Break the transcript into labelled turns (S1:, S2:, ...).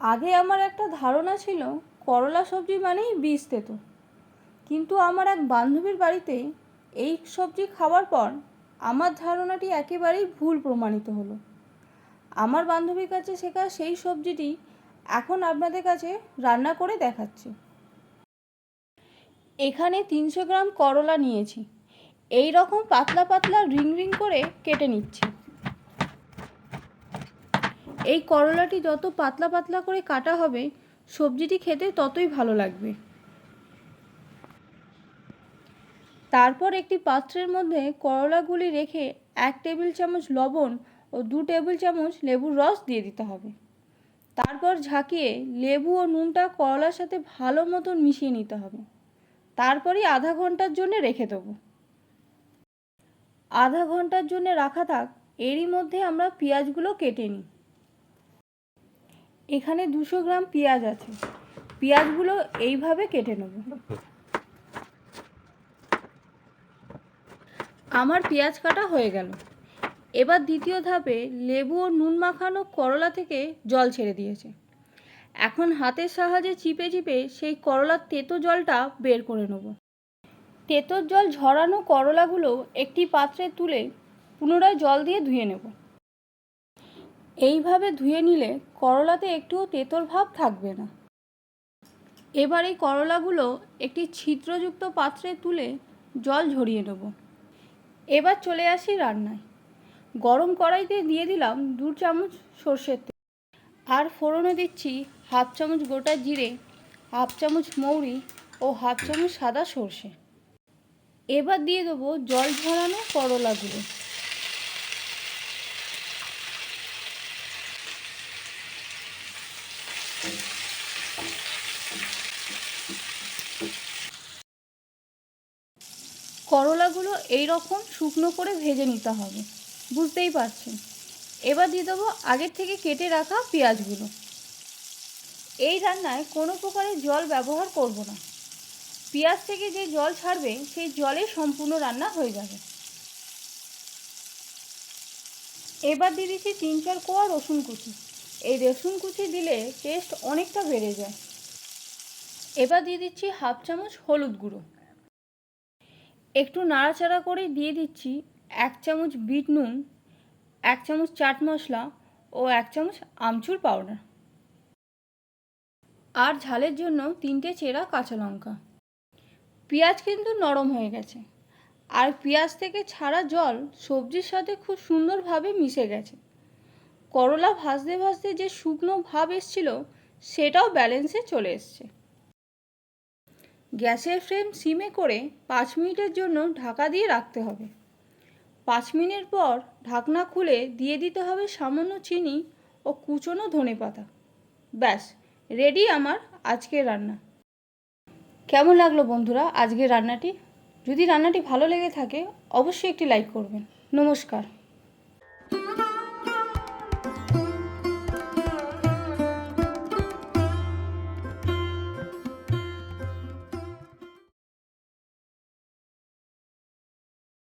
S1: আগে আমার একটা ধারণা ছিল করলা সবজি মানেই বিষ তেতো। কিন্তু আমার এক বান্ধবীর বাড়িতে এই সবজি খাওয়ার পর আমার ধারণাটি একেবারেই ভুল প্রমাণিত হলো। আমার বান্ধবীর কাছে শেখা সেই সবজিটি এখন আপনাদের কাছে রান্না করে দেখাচ্ছি। এখানে তিনশো গ্রাম করলা নিয়েছি। এই রকম পাতলা পাতলা রিং রিং করে কেটে নিচ্ছি। এই করলাটি যত পাতলা পাতলা করে কাটা হবে, সবজিটি খেতে ততই ভালো লাগবে। তারপর একটি পাত্রের মধ্যে করলাগুলি রেখে এক টেবিল চামচ লবণ ও দু টেবিল চামচ লেবুর রস দিয়ে দিতে হবে। তারপর ঝাঁকিয়ে লেবু ও নুনটা করলার সাথে ভালো মতন মিশিয়ে নিতে হবে। তারপরই আধা ঘণ্টার জন্য রেখে দেবো। আধা ঘণ্টার জন্য রাখা থাক, এরই মধ্যে আমরা পেঁয়াজগুলো কেটে নিই। এখানে দুশো গ্রাম পেঁয়াজ আছে। পেঁয়াজগুলো এইভাবে কেটে নেব। আমার পেঁয়াজ কাটা হয়ে গেল। এবার দ্বিতীয় ধাপে লেবু ও নুন মাখানো করলা থেকে জল ছেড়ে দিয়েছে। এখন হাতের সাহায্যে চিপে চিপে সেই করলার তেতো জলটা বের করে নেব। তেতোর জল ঝরানো করলাগুলো একটি পাত্রে তুলে পুনরায় জল দিয়ে ধুয়ে নেব। এইভাবে ধুয়ে নিলে করলাতে একটুও তেতোর ভাব থাকবে না। এবার এই করলাগুলো একটি ছিদ্রযুক্ত পাত্রে তুলে জল ঝরিয়ে নেব। এবার চলে আসি রান্নায়। গরম কড়াইতে দিয়ে দিলাম দু চামচ সর্ষের তেল। আর ফোড়নে দিচ্ছি হাফ চামচ গোটা জিরে, হাফ চামচ মৌরি ও হাফ চামচ সাদা সর্ষে। এবার দিয়ে দেবো জল ঝরানো করলাগুলো। করলাগুলো এই রকম শুকনো করে ভেজে নিতে হবে। বুঝতেই পারছেন? এবার দিয়ে দেবো আগের থেকে কেটে রাখা পেঁয়াজগুলো। এই রান্নায় কোনো প্রকারের জল ব্যবহার করব না। পেঁয়াজ থেকে যে জল ছাড়বে, সেই জলে সম্পূর্ণ রান্না হয়ে যাবে। এবার দিয়ে দিচ্ছি তিন চার কোয়া রসুন কুচি। এই রসুন কুচি দিলে টেস্ট অনেকটা বেড়ে যায়। এবার দিয়ে দিচ্ছি হাফ চামচ হলুদ গুঁড়ো। একটু নাড়াচাড়া করে দিয়ে দিচ্ছি এক চামচ বিট নুন, এক চামচ চাট মশলা ও এক চামচ আমচুর পাউডার আর ঝালের জন্য তিনটে চেরা কাঁচা লঙ্কা। পেঁয়াজ কিন্তু নরম হয়ে গেছে। আর পেঁয়াজ থেকে ছাড়া জল সবজির সাথে খুব সুন্দরভাবে মিশে গেছে। করলা ভাজতে ভাজতে যে শুকনো ভাব এসছিল, সেটাও ব্যালেন্সে চলে এসছে। গ্যাসের ফ্লেম সিমে করে পাঁচ মিনিটের জন্য ঢাকা দিয়ে রাখতে হবে। পাঁচ মিনিট পর ঢাকনা খুলে দিয়ে দিতে হবে সামান্য চিনি ও কুচনো ধনে পাতা। ব্যাস রেডি আমার আজকের রান্না। কেমন লাগল বন্ধুরা আজকের রান্নাটি? যদি রান্নাটি ভালো লেগে থাকে, অবশ্যই একটি লাইক করবেন। নমস্কার।